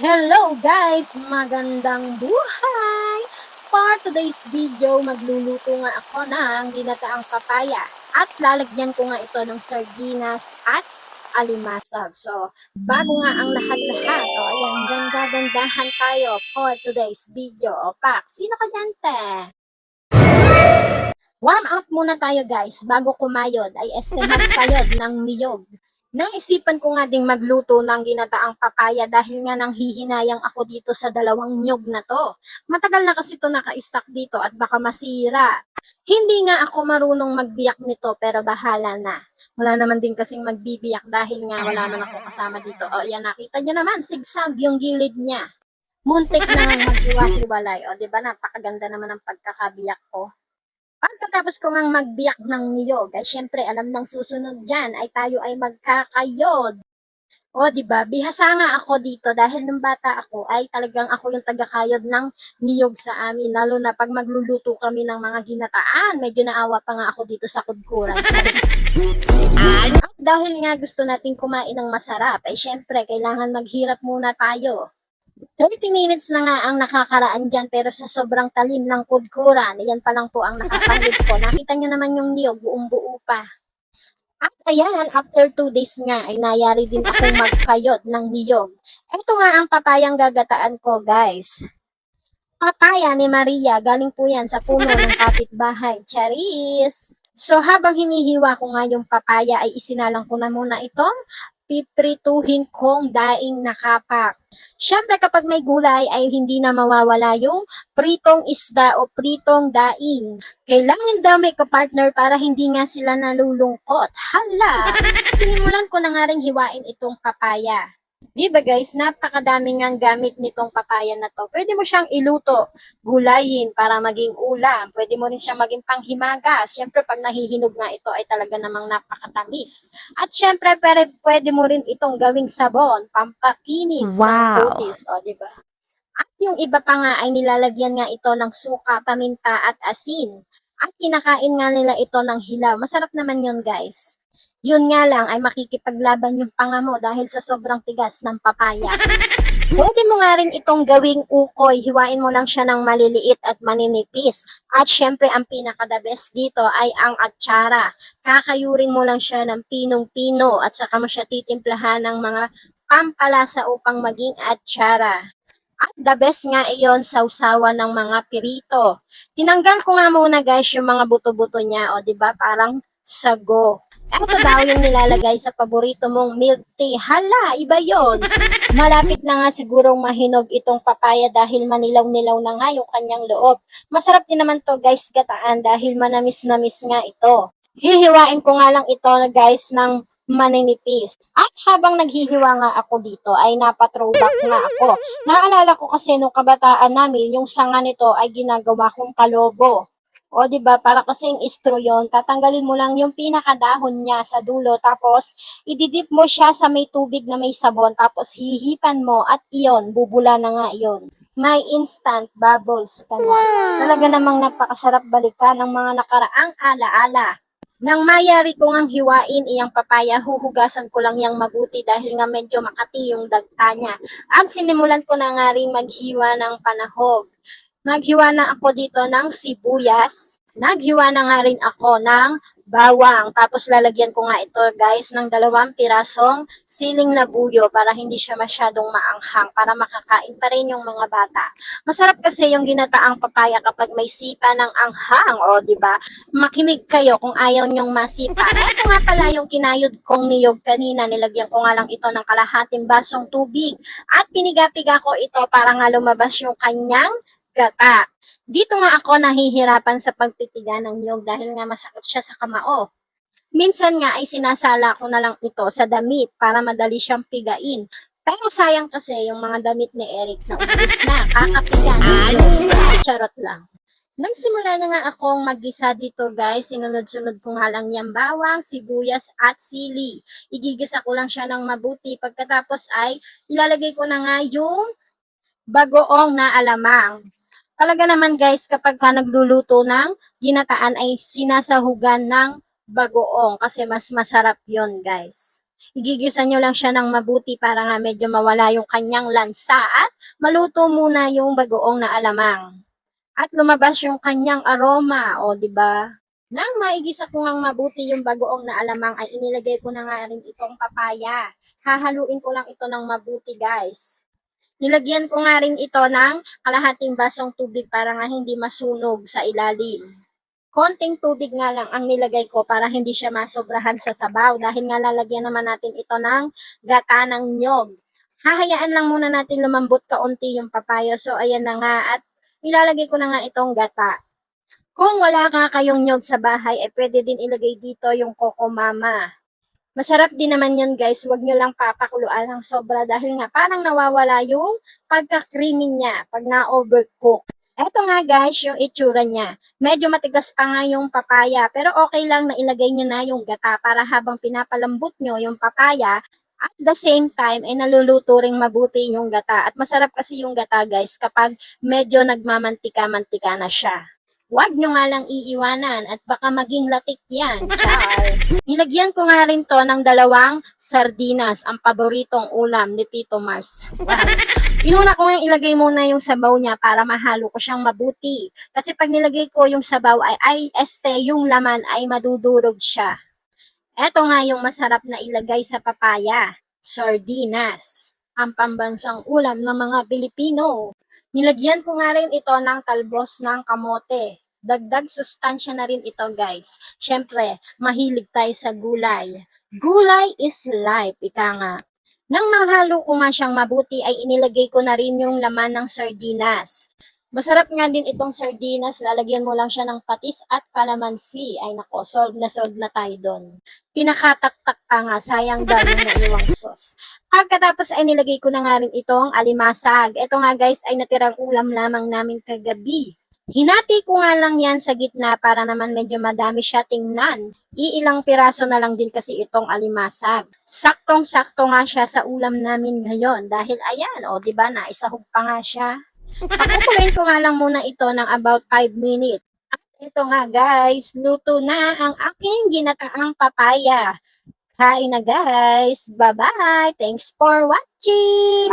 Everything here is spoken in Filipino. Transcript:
Hello guys! Magandang buhay! For today's video, magluluto nga ako ng ginataang papaya at lalagyan ko nga ito ng sardinas at alimasag. So, bago nga ang lahat-lahat, o ayan, ganda-gandahan tayo for today's video. O, Pak, sino ka dyan, te? Warm up muna tayo guys, bago kumayod ay estimate tayo ng niyog. Naisipan ko nga ding magluto ng ginataang papaya dahil nga nang hihinayang ako dito sa dalawang nyog na to. Matagal na kasi to naka-stock dito at baka masira. Hindi nga ako marunong magbiyak nito pero bahala na. Wala naman din kasing magbibiyak dahil nga wala man ako kasama dito. O yan, nakita nyo naman, sigsag yung gilid niya. Muntik na nga maghiwa-hiwalay. O, ba napakaganda naman ang pagkakabiyak ko. Pagkatapos ko ngang magbiyak ng niyog, ay syempre alam ng susunod dyan ay tayo ay magkakayod. O, di ba? Bihasa nga ako dito dahil nung bata ako ay talagang ako yung tagakayod ng niyog sa amin. Lalo na pag magluluto kami ng mga ginataan, medyo naawa pa nga ako dito sa kudkuran. At dahil nga gusto natin kumain ng masarap, ay syempre kailangan maghirap muna tayo. 30 minutes na nga ang nakakaraan dyan pero sa sobrang talim ng kudkuran, yan pa lang po ang nakakahit ko. Nakita nyo naman yung niyog, buong buo pa. At ayan, after 2 days nga ay nayari din akong magkayot ng niyog. Ito nga ang papayang gagataan ko guys. Papaya ni Maria, galing po yan sa puno ng kapitbahay. Charis! So habang hinihiwa ko nga yung papaya ay isinalang ko na muna itong piprituhin kong daing nakapak. Siyempre kapag may gulay ay hindi na mawawala yung pritong isda o pritong daing. Kailangan daw may kapartner para hindi nga sila nalulungkot. Hala! Sinimulan ko na nga rin hiwain itong papaya. Di ba guys, napakadami nga gamit nitong papaya na to. Pwede mo siyang iluto, gulayin para maging ulam. Pwede mo rin siyang maging panghimagas. Siyempre, pag nahihinog nga ito ay talaga namang napakatamis. At siyempre, pwede, pwede mo rin itong gawing sabon, pampakinis ng Wow. kutis. O, di ba? At yung iba pa nga ay nilalagyan nga ito ng suka, paminta at asin. At kinakain nga nila ito ng hilaw. Masarap naman yun guys. Yun nga lang ay makikipaglaban yung panga mo dahil sa sobrang tigas ng papaya. Pwede mo nga rin itong gawing ukoy. Hiwain mo lang siya ng maliliit at maninipis. At syempre, ang pinaka-the best dito ay ang atsara. Kakayurin mo lang siya ng pinong-pino at saka mo siya titimplahan ng mga pampalasa upang maging atsara. At the best nga iyon sausawa ng mga pirito. Tinanggal ko nga muna guys yung mga buto-buto niya. O, di ba Parang sago. Ito daw yung nilalagay sa paborito mong milk tea. Hala, iba yon. Malapit na nga sigurong mahinog itong papaya dahil manilaw-nilaw na nga yung kanyang loob. Masarap din naman to guys gataan dahil manamis-namis nga ito. Hihiwain ko nga lang ito guys ng maninipis. At habang naghihiwa nga ako dito ay napatrowback nga ako. Naalala ko kasi nung kabataan namin, yung sanga nito ay ginagawa kong kalobo. O, di ba para kasing istro yon tatanggalin mo lang yung pinakadahon niya sa dulo, tapos ididip mo siya sa may tubig na may sabon, tapos hihipan mo, at iyon, bubula na nga iyon. May instant bubbles ka na. Talaga namang napakasarap balikan ng mga nakaraang alaala. Nang mayari ko ngang hiwain iyang papaya, huhugasan ko lang yang mabuti dahil nga medyo makati yung dagta niya. At sinimulan ko na nga rin maghiwa ng panahog. Naghiwa na ako dito ng sibuyas. Naghiwa na nga rin ako ng bawang. Tapos lalagyan ko nga ito guys ng dalawang pirasong siling na buyo para hindi siya masyadong maanghang para makakain pa rin yung mga bata. Masarap kasi yung ginataang papaya kapag may sipa ng anghang. O, di ba? Makinig kayo kung ayaw nyong masipa. Ito nga pala yung kinayod kong niyog kanina. Nilagyan ko nga lang ito ng kalahating basong tubig. At piniga-piga ko ito para nga lumabas yung kanyang gata. Dito nga ako nahihirapan sa pagpitiga ng niyog dahil nga masakit siya sa kamao. Minsan nga ay sinasala ko na lang ito sa damit para madali siyang pigain. Pero sayang kasi yung mga damit ni Eric na ubus na, kakapiga na. Charot lang. Nagsimula na nga akong mag-isa dito guys. Sinunod-sunod ko nga lang yung bawang, sibuyas at sili. Igigisa ko lang siya ng mabuti. Pagkatapos ay ilalagay ko na nga yung bagoong na alamang. Talaga naman guys, kapag ka nagluluto ng ginataan ay sinasahugan ng bagoong kasi mas masarap yon guys. Igigisa nyo lang siya ng mabuti para nga medyo mawala yung kanyang lansa at maluto muna yung bagoong na alamang. At lumabas yung kanyang aroma, o ba? Nang maigisa ko ngang mabuti yung bagoong na alamang ay inilagay ko na nga rin itong papaya. Hahaluin ko lang ito ng mabuti guys. Nilagyan ko nga rin ito ng kalahating basong tubig para nga hindi masunog sa ilalim. Konting tubig nga lang ang nilagay ko para hindi siya masobrahan sa sabaw dahil nga lalagyan naman natin ito ng gata ng nyog. Hahayaan lang muna natin lumambot kaunti yung papaya. So ayan na nga at nilalagay ko na nga itong gata. Kung wala nga kayong nyog sa bahay, eh pwede din ilagay dito yung Coco Mama. Masarap din naman yan guys, huwag nyo lang papakuluan ng sobra dahil nga parang nawawala yung pagka-creamy niya pag na-overcook. Eto nga guys, yung itsura niya. Medyo matigas pa nga yung papaya, pero okay lang na ilagay nyo na yung gata para habang pinapalambot nyo yung papaya, at the same time, ay naluluto ring mabuti yung gata. At masarap kasi yung gata guys kapag medyo nagmamantika-mantika na siya. Huwag nyo nga lang iiwanan at baka maging latik yan. Char. Nilagyan ko nga rin to ng dalawang sardinas, ang paboritong ulam ni Tito Mars. Wow. Inuna ko nga ilagay muna yung sabaw niya para mahalo ko siyang mabuti. Kasi pag nilagay ko yung sabaw ay, ay este, yung laman ay madudurog siya. Eto nga yung masarap na ilagay sa papaya, sardinas. Ang pambansang ulam ng mga Pilipino. Nilagyan ko nga rin ito ng talbos ng kamote. Dagdag sustansya na rin ito guys. Siyempre, mahilig tayo sa gulay. Gulay is life, ika nga. Nang mahalo ko nga siyang mabuti ay inilagay ko na rin yung laman ng sardinas. Masarap nga din itong sardinas, lalagyan mo lang siya ng patis at kalamansi. Ay nako, solve na solve na tayo doon. Pinakataktak pa nga, sayang daw yung naiwang sauce. Pagkatapos ay nilagay ko na nga rin itong alimasag. Ito nga guys ay natirang ulam lamang namin kagabi. Hinati ko nga lang yan sa gitna para naman medyo madami siya tingnan. Iilang piraso na lang din kasi itong alimasag. Saktong-sakto nga siya sa ulam namin ngayon dahil ayan, o di ba na isahog pa nga siya. Pakukuloyin ko nga lang muna ito ng about 5 minutes. At ito nga guys, luto na ang aking ginataang papaya. Kain na guys. Bye-bye. Thanks for watching.